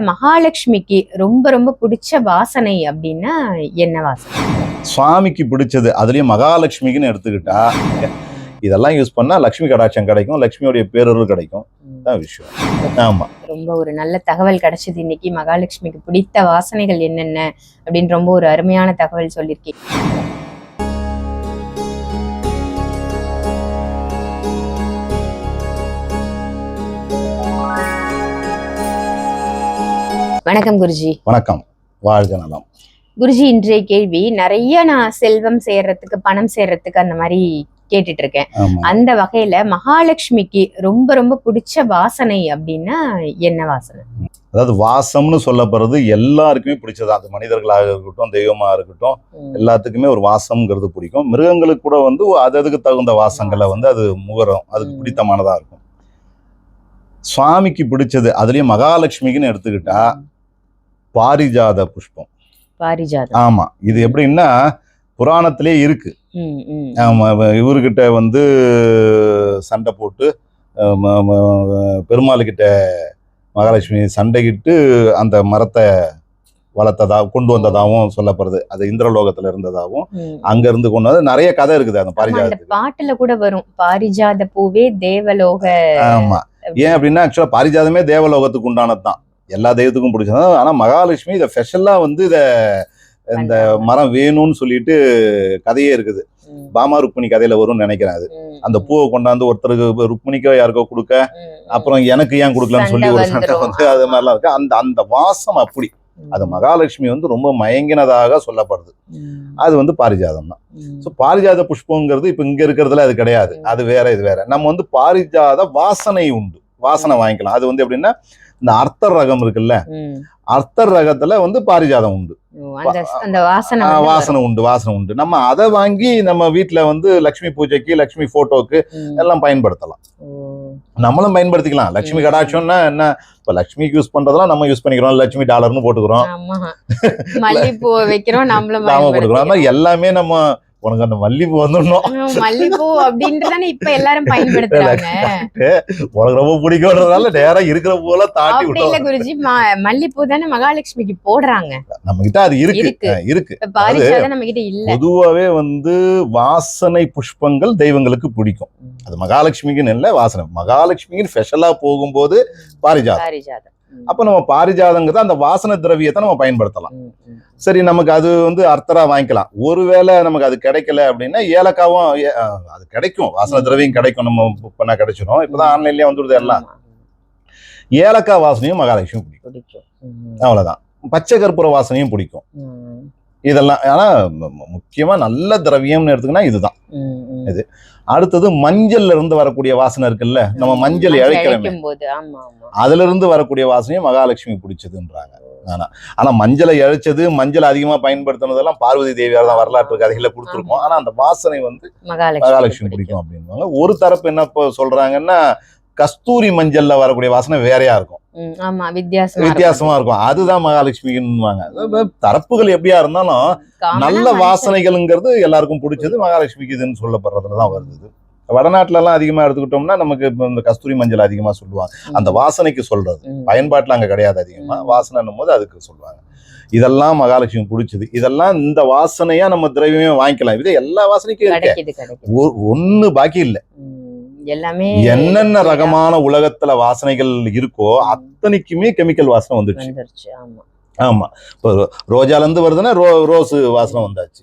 மகாலட்சுமிக்கு ரொம்ப ரொம்ப பிடிச்ச வாசனை அப்படின்னா என்ன வாசனை? சுவாமிக்கு பிடிச்சது. அதுலயும் மகாலட்சுமிக்குன்னு எடுத்துக்கிட்டா இதெல்லாம் யூஸ் பண்ணா லக்ஷ்மி கடாட்சம் கிடைக்கும் லக்ஷ்மியோடைய பேரருள் கிடைக்கும். தான் விஷயம். ஆமா. ரொம்ப ஒரு நல்ல தகவல் கிடைச்சது இன்னைக்கு. மகாலட்சுமிக்கு பிடித்த வாசனைகள் என்னென்ன? அப்படின்னு ரொம்ப ஒரு அருமையான தகவல் சொல்லியிருக்கீங்க. வணக்கம் குருஜி. வணக்கம். வாழ்க நலம். குருஜி இன்றைய கேள்வி நிறைய நான் செல்வம் சேர்றதுக்கு பணம் சேர்றதுக்கு அந்த மாதிரி கேட்டுட்டு இருக்கேன் அந்த வகையில மகாலட்சுமிக்கு ரொம்ப ரொம்ப பிடிச்ச வாசனை அப்படின்னா என்ன வாசனை? அதாவது வாசம்னு சொல்லப்படுறது எல்லாருக்குமே பிடிச்சது அது மனிதர்களாக இருக்கட்டும் தெய்வமா இருக்கட்டும் எல்லாத்துக்குமே ஒரு வாசம்ங்கிறது பிடிக்கும். மிருகங்களுக்கு கூட வந்து அது அதுக்கு தகுந்த வாசங்களை வந்து அது முகரம். அதுக்கு ம். பிடித்தமானதா இருக்கும். சுவாமிக்கு பிடிச்சது அதுலயும் மகாலட்சுமிக்குன்னு எடுத்துக்கிட்டா பாரிஜாத புஷ்பம். பாரிஜாதம். ஆமா இது எப்படின்னா புராணத்திலே இருக்கு. ஆமா இவர்கிட்ட வந்து சண்டை போட்டு அஹ், ம- ம- பெருமாள் கிட்ட மகாலட்சுமி சண்டையிட்டு அந்த மரத்தை வளர்த்ததா கொண்டு வந்ததாகவும் சொல்லப்படுது. அது இந்திரலோகத்துல இருந்ததாகவும். அங்க இருந்து கொண்டு வந்து நிறைய கதை இருக்குது அந்த பாரிஜாதத்துக்கு பாட்டுல கூட வரும். பாரிஜாத பூவே தேவலோக ஆமா. ஏன் அப்படின்னா ஆக்சுவலா பாரிஜாதமே தேவலோகத்துக்கு உண்டானது தான் எல்லா தெய்வத்துக்கும் பிடிச்சது. ஆனா மகாலட்சுமி இதை ஸ்பெஷலா வந்து இத இந்த. மரம் வேணும்னு சொல்லிட்டு கதையே இருக்குது. பாமா ருக்மிணி கதையில வரும்னு நினைக்கிறேன் அது. அந்த பூவை கொண்டாந்து ஒருத்தருக்கு ருக்மிணிக்கோ யாருக்கோ கொடுக்க அப்புறம் எனக்கு ஏன் கொடுக்கலன்னு சொல்லி ஒரு சண்டை. வந்து அது மாதிரிலாம் இருக்கு. அந்த அந்த வாசம் அப்படி. அது மகாலட்சுமி வந்து ரொம்ப மயங்கினதாக சொல்லப்படுது. அது வந்து பாரிஜாதம் தான். ஸோ பாரிஜாத புஷ்பங்கிறது இப்ப இங்க இருக்கிறதுல அது கிடையாது. அது வேற இது வேற. நம்ம வந்து பாரிஜாத வாசனை உண்டு. வாசனை வாங்கிக்கலாம். அது வந்து எப்படின்னா இந்த அர்த்தர் ரகம் இருக்குல்ல. அர்த்தர் ரகத்துல வந்து பாரிஜாதம் உண்டு. வாசனை உண்டு வாசனை உண்டு. நம்ம அதை வாங்கி நம்ம வீட்ல வந்து லக்ஷ்மி பூஜைக்கு லக்ஷ்மி போட்டோக்கு எல்லாம் பயன்படுத்தலாம். நம்மளும் பயன்படுத்திக்கலாம். லட்சுமி. கடாட்சம்னா என்ன? இப்ப லட்சுமிக்கு யூஸ் பண்றதெல்லாம் நம்ம யூஸ் பண்ணிக்கிறோம். லட்சுமி டாலர்னு போட்டுக்கிறோம். மல்லிப்பூ வைக்கிறோம் நம்மளும். எல்லாமே நம்ம உனக்கு அந்த மல்லிப்பூ வந்துடணும். மல்லிப்பூ அப்படின்றதானே இப்ப எல்லாரும் பயன்படுத்துறாங்க. உனக்கு ரொம்ப பிடிக்கும்ன்றதுனால நேரா இருக்கிற பூவெல்லாம் தாண்டி அப்படி இல்ல குருஜி மல்லிப்பூ தானே மகாலட்சுமிக்கு போடுறாங்க. நம்ம கிட்ட அது இருக்கு. இருக்கு. நம்ம கிட்ட இல்ல. பொதுவாவே வந்து வாசனை புஷ்பங்கள் தெய்வங்களுக்கு பிடிக்கும். அது மகாலட்சுமிக்குன்னு இல்லை வாசனை. மகாலட்சுமிக்கு ஸ்பெஷலா போகும்போது பாரிஜாதம். பாரிஜாதம். அப்ப நம்ம பாரிஜாதங்கிறத அந்த வாசனை திரவியத்தை நம்ம பயன்படுத்தலாம். சரி நமக்கு அது வந்து அர்த்தரா வாங்கிக்கலாம். ஒருவேளை நமக்கு அது கிடைக்கல அப்படின்னா ஏலக்காவும் அது கிடைக்கும். வாசனை திரவியம் கிடைக்கும். நம்ம புக் பண்ணா கிடைச்சிடும் இப்பதான் ஆன்லைன்லயே வந்துடுது எல்லாம். ஏலக்காய் வாசனையும் மகாலட்சுமி பிடிக்கும். அவ்வளவுதான். பச்சை கற்பூர வாசனையும் பிடிக்கும். இதெல்லாம் ஆனா மு- மு- முக்கியமா நல்ல திரவியம்னு எடுத்துக்கினா இதுதான். இது. அடுத்தது மஞ்சள்ல இருந்து வரக்கூடிய வாசனை இருக்குல்ல நம்ம மஞ்சள் இழைக்கிறோமே அதுல இருந்து வரக்கூடிய வாசனையும் மகாலட்சுமி பிடிச்சதுன்றாங்க. ஆனா ஆனா மஞ்சளை இழைச்சது மஞ்சள் அதிகமா பயன்படுத்தினதெல்லாம் பார்வதி தேவியார் தான் வரலாற்று கதைகளை கொடுத்துருக்கோம். ஆனா அந்த வாசனை வந்து மகாலட்சுமி பிடிக்கும் அப்படின்வாங்க ஒரு தரப்பு என்ன சொல்றாங்கன்னா கஸ்தூரி மஞ்சள்ல வரக்கூடிய வாசனை வேறையா இருக்கும். வித்தியாசமா வித்தியாசமா இருக்கும். அதுதான் மகாலட்சுமிக்குன்னுவாங்க. அதாவது தரப்புகள் எப்படியா இருந்தாலும் நல்ல வாசனைகள்ங்கிறது எல்லாருக்கும் பிடிச்சது மகாலட்சுமிக்கு இதுன்னு சொல்லப்படுறதுல தான் வருது. வடநாட்டுல எல்லாம் அதிகமா எடுத்துக்கிட்டோம்னா நமக்கு இப்போ இந்த கஸ்தூரி மஞ்சள் அதிகமா சொல்லுவாங்க. அந்த வாசனைக்கு சொல்றது. பயன்பாட்டுல அங்க கிடையாது அதிகமா. வாசனைன்னும் போது அதுக்கு சொல்லுவாங்க. இதெல்லாம் மகாலட்சுமி பிடிச்சது. இதெல்லாம் இந்த வாசனையா நம்ம திரவியமே வாங்கிக்கலாம். இது எல்லா வாசனைக்கும் இருக்கு. கிடைக்குது கிடைக்குது. ஒ- ஒண்ணு பாக்கி இல்ல. எல்லாமே என்னென்ன ரகமான உலகத்துல வாசனைகள் இருக்கோ அத்தனைக்குமே கெமிக்கல் வாசனை வந்துடுச்சு. வந்துருச்சு. ஆமா. ஆமா. இப்போ ரோஜால இருந்து வருதுன்னா ரோ ரோஸ் வாசனை வந்தாச்சு.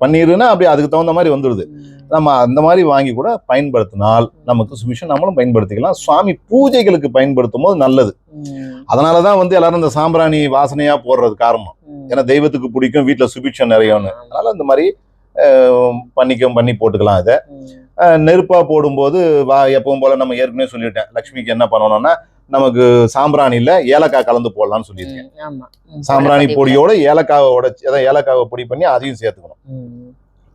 பன்னீர்னா அப்படி அதுக்கு தகுந்த மாதிரி வந்துடுது. நம்ம அந்த மாதிரி வாங்கி கூட பயன்படுத்தினால் நமக்கு சுபிஷம் நம்மளும் பயன்படுத்திக்கலாம். சுவாமி பூஜைகளுக்கு பயன்படுத்தும் போது நல்லது. அதனாலதான் வந்து எல்லாரும் இந்த சாம்பிராணி வாசனையா போடுறது காரணம். ஏன்னா தெய்வத்துக்கு பிடிக்கும் வீட்டுல சுபிட்சம் நிறையன்னு அதனால இந்த மாதிரி அஹ், பண்ணிக்க பண்ணி போட்டுக்கலாம் இதை. ம், அஹ், நெருப்பா போடும்போது வா எப்பவும் போல நம்ம ஏற்கனவே சொல்லிட்டேன். லக்ஷ்மிக்கு என்ன பண்ணணும்னா நமக்கு சாம்பிராணியில ஏலக்காய் கலந்து போடலாம்னு சொல்லியிருக்கேன். சாம்பிராணி. பொடியோட ஏலக்காவை உடைச்சு அதான் ஏலக்காவை பொடி பண்ணி அதையும் சேர்த்துக்கணும்.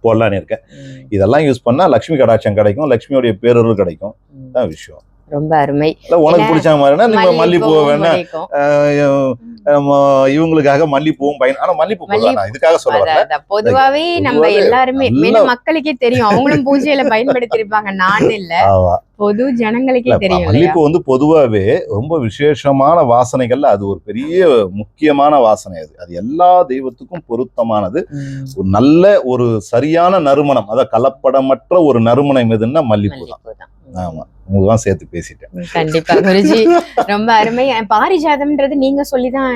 போடலான்னு இருக்கேன். இதெல்லாம் யூஸ் பண்ணா லக்ஷ்மி கடாட்சம் கிடைக்கும் லக்ஷ்மியோடைய பேரருள் கிடைக்கும். தான் விஷயம். ரொம்ப அருமை. உனக்கு பிடிச்ச மாதிரினா நீங்க மல்லிப்பூ வேணா இவங்களுக்காக மல்லிப்பூவும் பயன் ஆனா மல்லிப்பூ இதுக்காக சொல்ல. பொதுவாவே நம்ம எல்லாருமே மக்களுக்கே தெரியும். அவங்களும் பூஜையில பயன்படுத்தி இருப்பாங்க நான் இல்ல. பொது ஜனங்களுக்கே தெரியும் மல்லிப்பூ வந்து பொதுவாவே ரொம்ப விசேஷமான வாசனைகள்ல அது ஒரு பெரிய முக்கியமான வாசனை அது. அது எல்லா தெய்வத்துக்கும் பொருத்தமானது. ஒரு நல்ல ஒரு சரியான நறுமணம் அதாவது கலப்படமற்ற ஒரு நறுமணம் எதுன்னா மல்லிப்பூ தான். மல்லிப்பூ தான். ஆமா உங்களுக்கு தான் சேர்த்து பேசிட்டேன். கண்டிப்பா. குருஜி ரொம்ப அருமை. பாரிஜாதம்ன்றது நீங்க சொல்லிதான்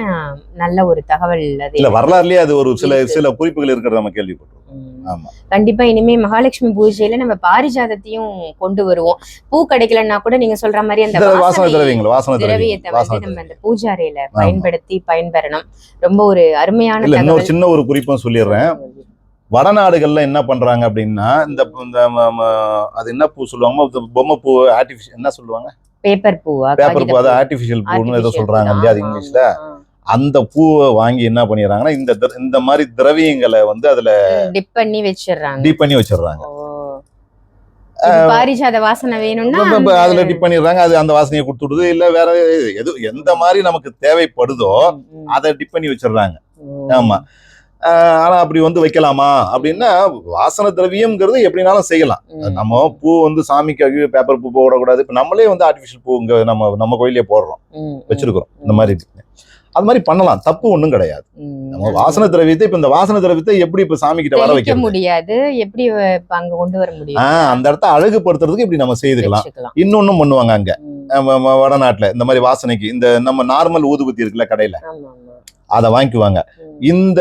நல்ல ஒரு தகவல் இல்ல வரலாறுலயே அது ஒரு சில. சில குறிப்புகள் இருக்கிறத நம்ம கேள்விப்பட்டிருக்கோம். ம். ஆமா. கண்டிப்பா இனிமே மகாலட்சுமி பூஜையில நம்ம பாரிஜாதத்தையும் கொண்டு வருவோம். பூ கிடைக்கலன்னா கூட நீங்க சொல்ற மாதிரி அந்த இந்த வாசனை வாசனை திரவியங்கள் வாசனை திரவியத்தை வந்து நம்ம. அந்த பூஜாரையில பயன்படுத்தி பயன்பெறணும். ரொம்ப ஒரு அருமையான இன்னொரு சின்ன ஒரு குறிப்பும் சொல்லிடுறேன். வடநாடுகள்ல என்ன பண்றாங்க அப்படின்னா இந்த அது என்ன பூ சொல்லுவாங்க பொம்மை பூ ஆர்டிபிஷியல் என்ன சொல்லுவாங்க பேப்பர் பூவா பேப்பர் பூ அது பூ. ஆர்டிபிஷியல் பூன்னு ஏதோ சொல்றாங்க பூ. இல்லையா அது இங்கிலீஷ்ல. அந்த பூவை வாங்கி என்ன பண்ணிடுறாங்கன்னா இந்த இந்த மாதிரி திரவியங்களை வந்து அதுல dip பண்ணி வச்சிடுறாங்க டீப் பண்ணி வச்சிடுறாங்க பாரிஜாத வாசனை வேணும்னா அதுல டிப் பண்ணிடுறாங்க அது அந்த வாசனையை கொடுத்துடுது இல்ல வேற எது எந்த மாதிரி நமக்கு தேவைப்படுதோ. அதை டிப் பண்ணி வச்சிடுறாங்க. ஆமா ஆஹ் ஆனா அப்படி வந்து வைக்கலாமா? அப்படின்னா வாசன திரவியம்ங்கிறது எப்படினாலும் செய்யலாம். நம்ம பூ வந்து சாமிக்கு பேப்பர் பூ போடக்கூடாது. இப்ப நம்மளே வந்து ஆர்டிபிஷியல் பூ இங்க நம்ம நம்ம கோயிலே போடுறோம். வச்சிருக்கிறோம். இந்த மாதிரி அது மாதிரி பண்ணலாம். தப்பு ஒண்ணும் கிடையாது. நம்ம வாசன திரவியத்தை இப்ப இந்த வாசன திரவியத்தை எப்படி இப்ப சாமி கிட்ட வர வைக்கிறது? முடியாது. எப்படி அங்க கொண்டு வர முடியும்? அந்த இடத்த அழகுபடுத்துறதுக்கு இப்படி நம்ம செய்துக்கலாம். இன்னொன்னும் பண்ணுவாங்க அங்க. வடநாட்டுல இந்த மாதிரி வாசனைக்கு இந்த நம்ம நார்மல் ஊதுபத்தி இருக்குல்ல கடையில. அதை வாங்கிக்குவாங்க. இந்த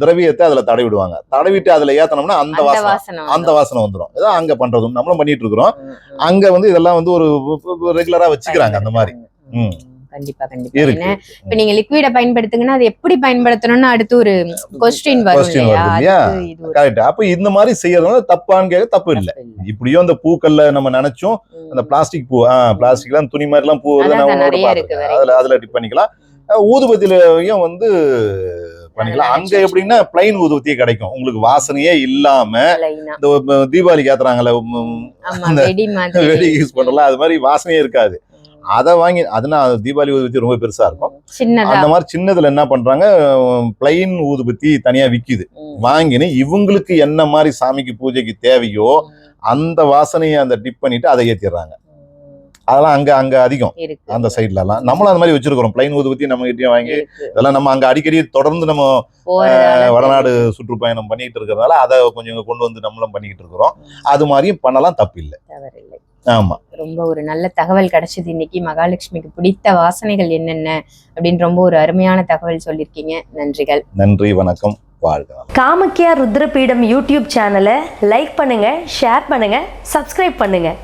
திரவியத்தை அதுல தடவிடுவாங்க. தடவிட்டு அதுல ஏத்தனோம்னா அந்த வாசனை அந்த. வாசனை வந்துடும் இதான் அங்க பண்றதும் நம்மளும் பண்ணிட்டு இருக்கிறோம். அங்க வந்து இதெல்லாம் வந்து ஒரு ரெகுலரா வச்சுக்கிறாங்க அந்த மாதிரி. ம். கண்டிப்பா கண்டிப்பா. இப்ப நீங்க லிக்விட பயன்படுத்துங்கன்னா அது எப்படி பயன்படுத்தணும்னு அடுத்து ஒரு கொஸ்டின் வரும் கரெக்ட் அப்ப இந்த மாதிரி செய்யறதுனால தப்பான்னு கேட்க தப்பு இல்ல. இப்படியும் அந்த பூக்கள்ல நம்ம நினைச்சோம். அந்த பிளாஸ்டிக் பூ ஆஹ் பிளாஸ்டிக்லாம் துணி மாதிரி எல்லாம் பூ பார்த்திருக்கேன். அதுல அதுல டிப் பண்ணிக்கலாம். ஊதுபத்திலையும் வந்து பண்ணிக்கலாம். அங்க எப்படின்னா பிளைன் ஊதுபத்தியே கிடைக்கும். உங்களுக்கு வாசனையே இல்லாம. இந்த தீபாவளிக்கு ஏத்துறாங்கல்ல வெடி யூஸ் பண்றல அது மாதிரி வாசனையே இருக்காது. அதை வாங்கி அதனால தீபாவளி ஊதுபத்தி ரொம்ப பெருசா இருக்கும். அந்த மாதிரி சின்னதுல என்ன பண்றாங்க பிளைன் ஊதுபத்தி தனியா விக்குது. வாங்கினு இவங்களுக்கு என்ன மாதிரி சாமிக்கு பூஜைக்கு தேவையோ அந்த வாசனையை அந்த டிப் பண்ணிட்டு அதை ஏத்திடுறாங்க. அதெல்லாம் அங்க அங்க அதிகம். அந்த சைட்ல எல்லாம் நம்மளும் அந்த மாதிரி வச்சிருக்கிறோம். பிளைன் ஊதுபத்தி நம்ம கிட்டயும் வாங்கி. இதெல்லாம் நம்ம அங்க அடிக்கடி தொடர்ந்து நம்ம வடநாடு சுற்றுப்பயணம் பண்ணிட்டு இருக்கிறதுனால அதை கொஞ்சம் கொண்டு வந்து நம்மளும் பண்ணிக்கிட்டு இருக்கிறோம். அது மாதிரியும் பண்ணலாம் தப்பு இல்லை தவறில்லை. ஆமா. ரொம்ப ஒரு நல்ல தகவல் கிடைச்சது இன்னைக்கு. மகாலட்சுமிக்கு பிடித்த வாசனைகள் என்னென்ன? அப்படின்னு ரொம்ப ஒரு அருமையான தகவல் சொல்லியிருக்கீங்க. நன்றிகள். நன்றி வணக்கம் வாழ்க காமக்கியா ருத்ரபீடம் யூடியூப் சேனலை லைக் பண்ணுங்கள் ஷேர் பண்ணுங்கள் சப்ஸ்கிரைப் பண்ணுங்கள்